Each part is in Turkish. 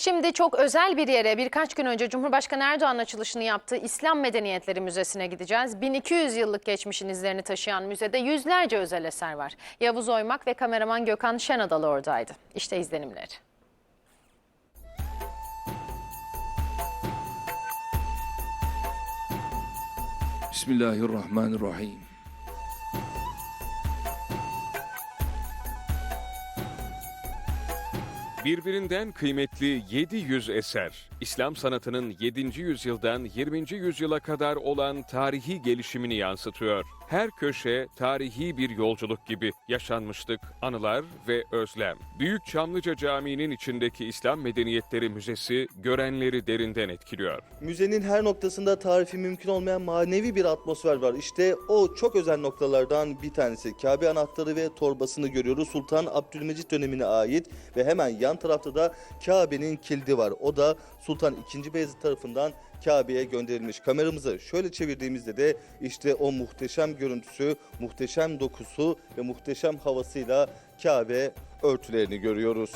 Şimdi çok özel bir yere birkaç gün önce Cumhurbaşkanı Erdoğan açılışını yaptığı İslam Medeniyetleri Müzesi'ne gideceğiz. 1200 yıllık geçmişin izlerini taşıyan müzede yüzlerce özel eser var. Yavuz Oymak ve kameraman Gökhan Şenadalı oradaydı. İşte izlenimleri. Bismillahirrahmanirrahim. Birbirinden kıymetli 700 eser, İslam sanatının 7. yüzyıldan 20. yüzyıla kadar olan tarihi gelişimini yansıtıyor. Her köşe tarihi bir yolculuk gibi yaşanmışlık, anılar ve özlem. Büyük Çamlıca Camii'nin içindeki İslam Medeniyetleri Müzesi görenleri derinden etkiliyor. Müzenin her noktasında tarifi mümkün olmayan manevi bir atmosfer var. İşte o çok özel noktalardan bir tanesi. Kabe anahtarı ve torbasını görüyoruz. Sultan Abdülmecit dönemine ait ve hemen yan tarafta da Kabe'nin kilidi var. O da Sultan II. Beyazıt tarafından Kabe'ye gönderilmiş. Kameramızı şöyle çevirdiğimizde de işte o muhteşem görüntüsü, muhteşem dokusu ve muhteşem havasıyla Kabe örtülerini görüyoruz.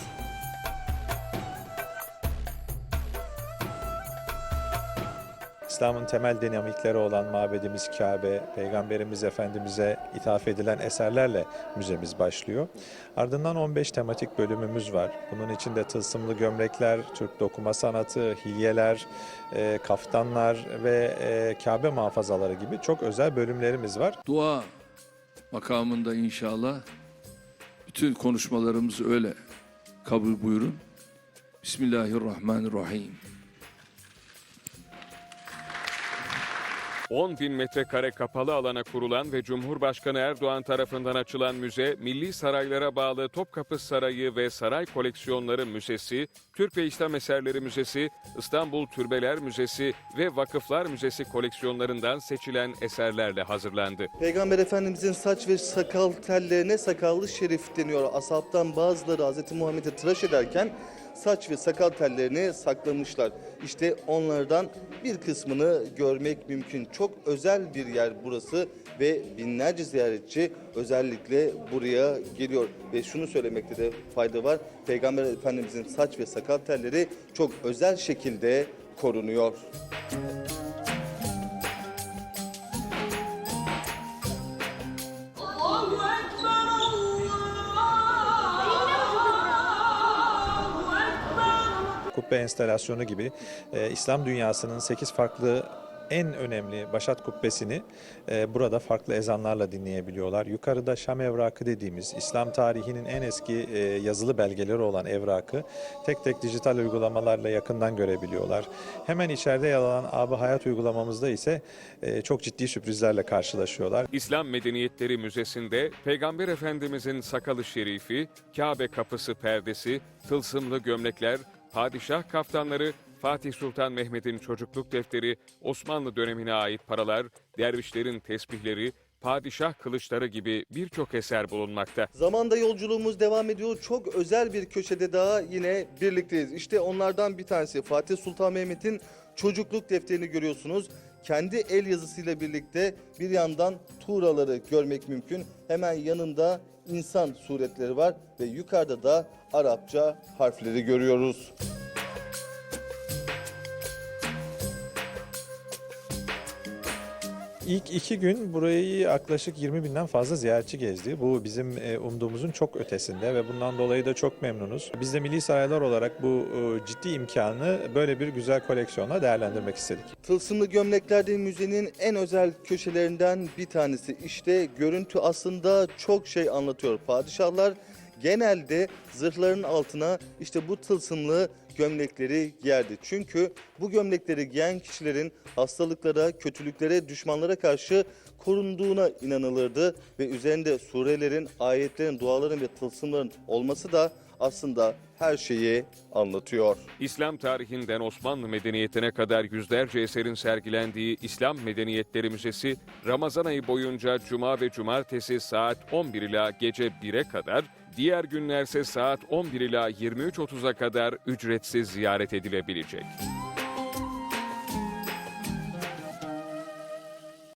İslam'ın temel dinamikleri olan mabedimiz Kabe, Peygamberimiz Efendimiz'e ithaf edilen eserlerle müzemiz başlıyor. Ardından 15 tematik bölümümüz var. Bunun içinde tılsımlı gömlekler, Türk dokuma sanatı, hilyeler, e, kaftanlar ve e, Kabe muhafazaları gibi çok özel bölümlerimiz var. Dua makamında inşallah bütün konuşmalarımızı öyle kabul buyurun. Bismillahirrahmanirrahim. 10 bin metrekare kapalı alana kurulan ve Cumhurbaşkanı Erdoğan tarafından açılan müze, Milli Saraylara bağlı Topkapı Sarayı ve Saray Koleksiyonları Müzesi, Türk ve İslam Eserleri Müzesi, İstanbul Türbeler Müzesi ve Vakıflar Müzesi koleksiyonlarından seçilen eserlerle hazırlandı. Peygamber Efendimizin saç ve sakal tellerine sakallı şerif deniyor. Asaptan bazıları Hz. Muhammed'e tıraş ederken saç ve sakal tellerini saklamışlar. İşte onlardan bir kısmını görmek mümkün. Çok özel bir yer burası ve binlerce ziyaretçi özellikle buraya geliyor. Ve şunu söylemekte de fayda var. Peygamber Efendimizin saç ve sakal telleri çok özel şekilde korunuyor. Allahu Kubbe enstalasyonu gibi e, İslam dünyasının 8 farklı en önemli Başat Kubbesi'ni e, burada farklı ezanlarla dinleyebiliyorlar. Yukarıda Şam evrakı dediğimiz İslam tarihinin en eski e, yazılı belgeleri olan evrakı tek tek dijital uygulamalarla yakından görebiliyorlar. Hemen içeride yer alan Abı Hayat uygulamamızda ise e, çok ciddi sürprizlerle karşılaşıyorlar. İslam Medeniyetleri Müzesi'nde Peygamber Efendimizin sakalı şerifi, Kabe kapısı perdesi, tılsımlı gömlekler, padişah kaftanları, Fatih Sultan Mehmet'in çocukluk defteri, Osmanlı dönemine ait paralar, dervişlerin tesbihleri, padişah kılıçları gibi birçok eser bulunmakta. Zamanda yolculuğumuz devam ediyor. Çok özel bir köşede daha yine birlikteyiz. İşte onlardan bir tanesi Fatih Sultan Mehmet'in çocukluk defterini görüyorsunuz. Kendi el yazısıyla birlikte bir yandan tuğraları görmek mümkün. Hemen yanında insan suretleri var ve yukarıda da Arapça harfleri görüyoruz. İlk iki gün burayı yaklaşık 20 binden fazla ziyaretçi gezdi. Bu bizim e, umduğumuzun çok ötesinde ve bundan dolayı da çok memnunuz. Biz de Milli Saraylar olarak bu e, ciddi imkanı böyle bir güzel koleksiyonla değerlendirmek istedik. Tılsımlı gömleklerde müzenin en özel köşelerinden bir tanesi. İşte görüntü aslında çok şey anlatıyor. Padişahlar genelde zırhların altına işte bu tılsımlı gömlekleri giyerdi. Çünkü bu gömlekleri giyen kişilerin hastalıklara, kötülüklere, düşmanlara karşı korunduğuna inanılırdı ve üzerinde surelerin, ayetlerin, duaların ve tılsımların olması da aslında her şeyi anlatıyor. İslam tarihinden Osmanlı medeniyetine kadar yüzlerce eserin sergilendiği İslam Medeniyetleri Müzesi, Ramazan ayı boyunca Cuma ve Cumartesi saat 11 ila gece 1'e kadar, diğer günlerse saat 11 ila 23.30'a kadar ücretsiz ziyaret edilebilecek.